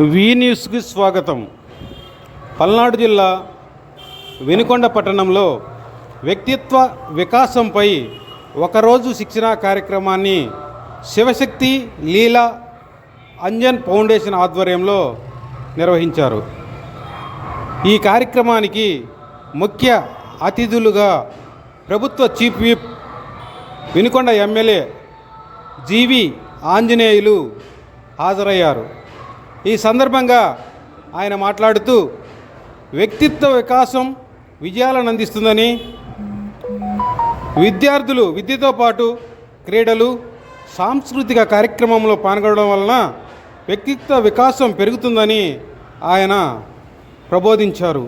వి న్యూస్కి స్వాగతం. పల్నాడు జిల్లా వెనుకొండ పట్టణంలో వ్యక్తిత్వ వికాసంపై ఒకరోజు శిక్షణా కార్యక్రమాన్ని శివశక్తి లీలా అంజన్ ఫౌండేషన్ ఆధ్వర్యంలో నిర్వహించారు. ఈ కార్యక్రమానికి ముఖ్య అతిథులుగా ప్రభుత్వ chief whip Vinukonda MLA GV Anjaneyulu హాజరయ్యారు. ఈ సందర్భంగా ఆయన మాట్లాడుతూ వ్యక్తిత్వ వికాసం విజయాలను అందిస్తుందని విద్యార్థులు విద్యతో పాటు క్రీడలు సాంస్కృతిక కార్యక్రమంలో పాల్గొనడం వలన వ్యక్తిత్వ వికాసం పెరుగుతుందని ఆయన ప్రబోధించారు.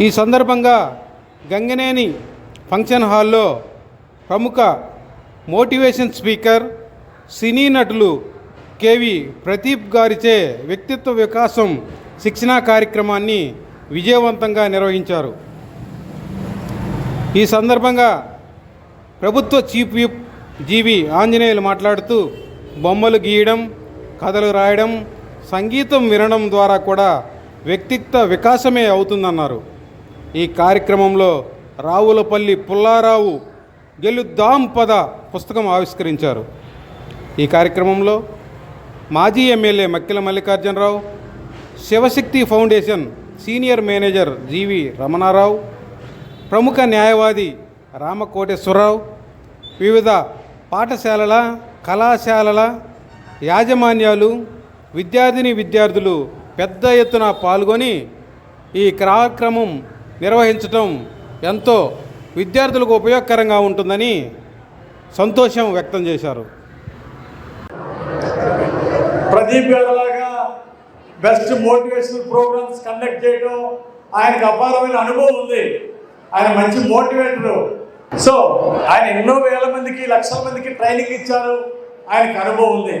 ఈ సందర్భంగా గంగనేని ఫంక్షన్ హాల్లో ప్రముఖ మోటివేషన్ స్పీకర్ సినీ నటులు కేవి ప్రదీప్ గారిచే వ్యక్తిత్వ వికాసం శిక్షణా కార్యక్రమాన్ని విజయవంతంగా నిర్వహించారు. ఈ సందర్భంగా ప్రభుత్వ చీఫ్ విప్ జీవి ఆంజనేయులు మాట్లాడుతూ బొమ్మలు గీయడం కథలు రాయడం సంగీతం వినడం ద్వారా కూడా వ్యక్తిత్వ వికాసమే అవుతుందన్నారు. ఈ కార్యక్రమంలో రావులపల్లి పుల్లారావు గెలుద్దాం పద పుస్తకం ఆవిష్కరించారు. ఈ కార్యక్రమంలో మాజీ MLA Makkila Mallikarjuna Rao Shivashakti foundation senior manager GV Ramana Rao ప్రముఖ న్యాయవాది రామకోటేశ్వరరావు వివిధ పాఠశాలల కళాశాలల యాజమాన్యాలు విద్యార్థిని విద్యార్థులు పెద్ద ఎత్తున పాల్గొని ఈ కార్యక్రమం నిర్వహించటం ఎంతో విద్యార్థులకు ఉపయోగకరంగా ఉంటుందని సంతోషం వ్యక్తం చేశారు. ప్రదీప్ గారు లాగా బెస్ట్ మోటివేషనల్ ప్రోగ్రామ్స్ కండక్ట్ చేయడం ఆయనకు అపారమైన అనుభవం ఉంది. ఆయన మంచి మోటివేటరు. సో ఆయన ఎన్నో వేల మందికి లక్షల మందికి ట్రైనింగ్ ఇచ్చారు. ఆయనకు అనుభవం ఉంది.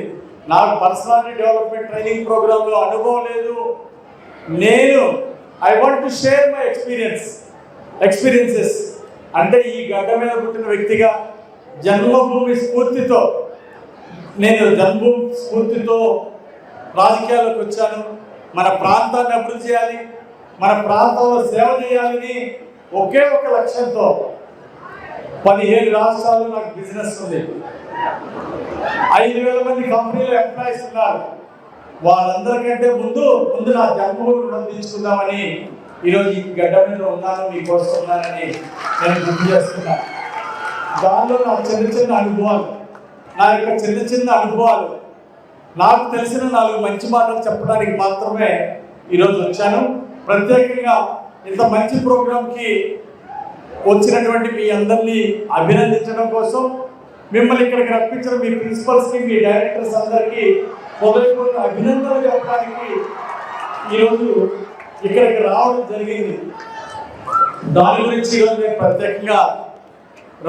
నాకు పర్సనాలిటీ డెవలప్మెంట్ ట్రైనింగ్ ప్రోగ్రాంలో అనుభవం లేదు. నేను I want to share my experience experiences అంటే ఈ గడ్డ మీద పుట్టిన వ్యక్తిగా జన్మభూమి స్ఫూర్తితో నేను జన్మభూమి స్ఫూర్తితో రాజకీయాల్లోకి వచ్చాను. మన ప్రాంతాన్ని అభివృద్ధి చేయాలి. మన ప్రాంతంలో సేవ చేయాలని ఒకే ఒక లక్ష్యంతో పదిహేడు రాష్ట్రాలు నాకు బిజినెస్ ఉంది. ఐదు వేల మంది కంపెనీలు ఎంప్లాయీస్ ఉన్నారు. వాళ్ళందరికంటే ముందు ముందు నా జన్మభూమి రుణం తీసుకుందామని ఈరోజు ఈ గడ్డ మీద ఉన్నాను మీకోసం ఉన్నానని నేను గుర్తు చేస్తున్నా. దానిలో నా చిన్న చిన్న అనుభవాలు. నా యొక్క చిన్న చిన్న అనుభవాలు నాకు తెలిసిన నాలుగు మంచి మాటలు చెప్పడానికి మాత్రమే ఈరోజు వచ్చాను. ప్రత్యేకంగా ఇంత మంచి ప్రోగ్రాంకి వచ్చినటువంటి మీ అందరినీ అభినందించడం కోసం మిమ్మల్ని ఇక్కడికి రప్పించిన మీ ప్రిన్సిపల్స్కి మీ డైరెక్టర్స్ అందరికీ హృదయపూర్వక అభినందనలు చెప్పడానికి ఈరోజు ఇక్కడికి రావడం జరిగింది. దాని గురించి ఈరోజు నేను ప్రత్యేకంగా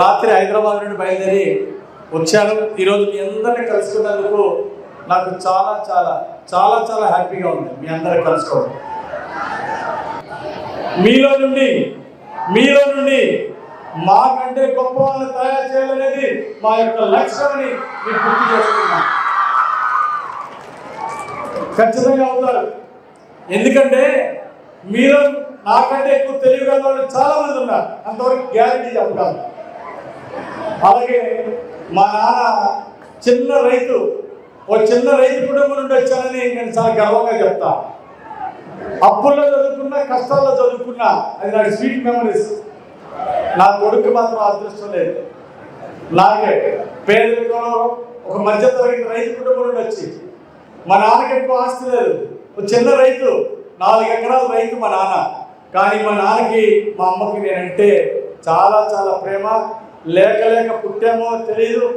రాత్రి హైదరాబాద్ నుండి బయలుదేరి వచ్చాను. ఈరోజు మీ అందరిని కలుసుకున్నందుకు నాకు చాలా చాలా చాలా చాలా హ్యాపీగా ఉంది మీ అందరిని కలుసుకోవడం. మీలో నుండి మీలో నుండి మాకంటే గొప్ప వాళ్ళని తయారు చేయాలనేది మా యొక్క లక్ష్యమని మీకు గుర్తు చేస్తున్నాను ఖచ్చితంగా అవుతారు. ఎందుకంటే మీరు నాకంటే ఎక్కువ తెలియగల వాళ్ళు చాలా మంది ఉన్నారు. అంతవరకు గ్యారంటీ చెప్పగలను అలాగే మా నాన్న చిన్న రైతు ఓ చిన్న రైతు కుటుంబం నుండి వచ్చానని నేను చాలా గర్వంగా చెప్తా. అప్పుల్లో చదువుకున్నా కష్టాల్లో చదువుకున్నా అది నాకు స్వీట్ మెమరీస్. నా కొడుకు మాత్రం అదృష్టం లేదు. నాకే పేదరికంలో ఒక మధ్య తరగతి రైతు కుటుంబం నుండి వచ్చి. మా నాన్నకి ఎక్కువ ఆస్తి లేదు. ఒక చిన్న రైతు నాలుగు ఎకరాల రైతు మా నాన్న. కానీ మా నాన్నకి మా అమ్మకి నేనంటే చాలా చాలా ప్రేమ లేక లేక పుట్టామో తెలియదు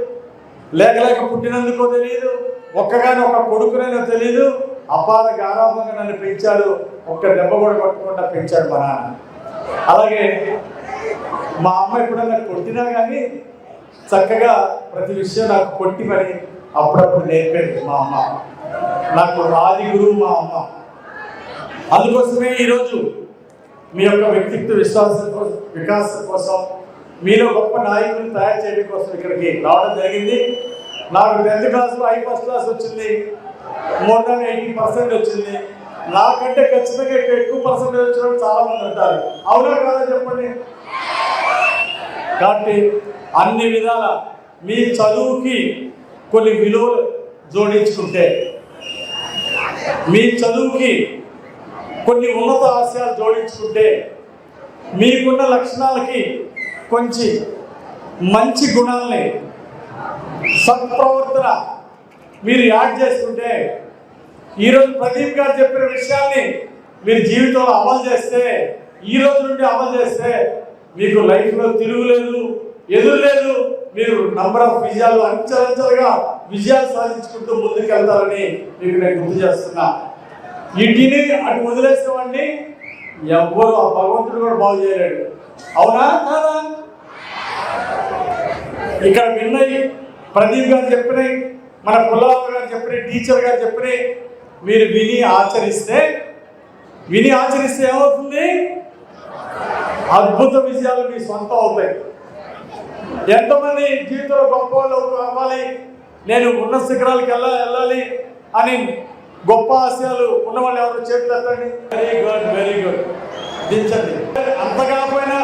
లేక లేక పుట్టినందుకో తెలియదు ఒక్కగాని ఒక కొడుకునేనో తెలియదు అపార గారాభంగా నన్ను పెంచాడు. ఒక్క దెబ్బ కూడా కొట్టకుండా పెంచాడు మా నాన్న. అలాగే మా అమ్మ ఎప్పుడన్నా కొట్టినా కానీ చక్కగా ప్రతి విషయం నాకు కొట్టి మరి అప్పుడప్పుడు నేర్పేది మా అమ్మ. నాకు రాజి గురువు మా అమ్మ. అందుకోసమే ఈరోజు మీ యొక్క వ్యక్తిత్వ విశ్వాసం కోసం వికాసం కోసం మీలో గొప్ప నాయకులను తయారు చేయడం కోసం ఇక్కడికి రావడం జరిగింది. నాకు టెన్త్ క్లాస్లో ఐ ఫస్ట్ క్లాస్ వచ్చింది. మోర్ దాన్ ఎయిటీ పర్సెంట్ వచ్చింది. నాకంటే ఖచ్చితంగా ఎక్కువ- ఎక్కువ పర్సెంటేజ్ వచ్చిన చాలా మంది ఉంటారు. అవునా కాదా చెప్పండి? కాబట్టి అన్ని విధాల మీ చదువుకి కొన్ని విలువలు జోడించుకుంటే మీ చదువుకి కొన్ని ఉన్నత ఆశయాలు జోడించుకుంటే మీకున్న లక్షణాలకి కొంచెం మంచి గుణాలని సత్ప్రవర్తన మీరు యాడ్ చేసుకుంటే ఈరోజు ప్రదీప్ గారు చెప్పిన విషయాన్ని మీరు జీవితంలో అమలు చేస్తే ఈ రోజు నుండి అమలు చేస్తే మీకు లైఫ్లో తిరుగులేదు ఎదురు లేదు. మీరు నంబర్ ఆఫ్ విజయాలు అంచెలంచెలుగా విజయాలు సాధించుకుంటూ ముందుకు వెళ్తారని మీకు నేను గుర్తు చేస్తున్నా. ఇంటిని అటు వదిలేసేవాడిని. ఎవ్వరు ఆ భగవంతుడు కూడా బాగు చేయలేడు. అవునా? కాదా? ఇక్కడ విన్నవి ప్రదీప్ గారు చెప్పినాయి మన పుల్లరావు గారు చెప్పినాయి టీచర్ గారు చెప్పినాయి. మీరు విని ఆచరిస్తే విని ఆచరిస్తే ఏమవుతుంది? అద్భుత విజయాలు మీ సొంతం అవుతాయి. ఎంతమంది జీవితంలో గొప్ప వాళ్ళు అవ్వాలి? నేను ఉన్న శిఖరాలకు వెళ్ళాలి వెళ్ళాలి అని గొప్ప ఆశయాలు ఉన్నవాళ్ళు ఎవరు చేతులు ఎత్తండి? వెరీ గుడ్ వెరీ గుడ్ దించండి అంతగా పోయినా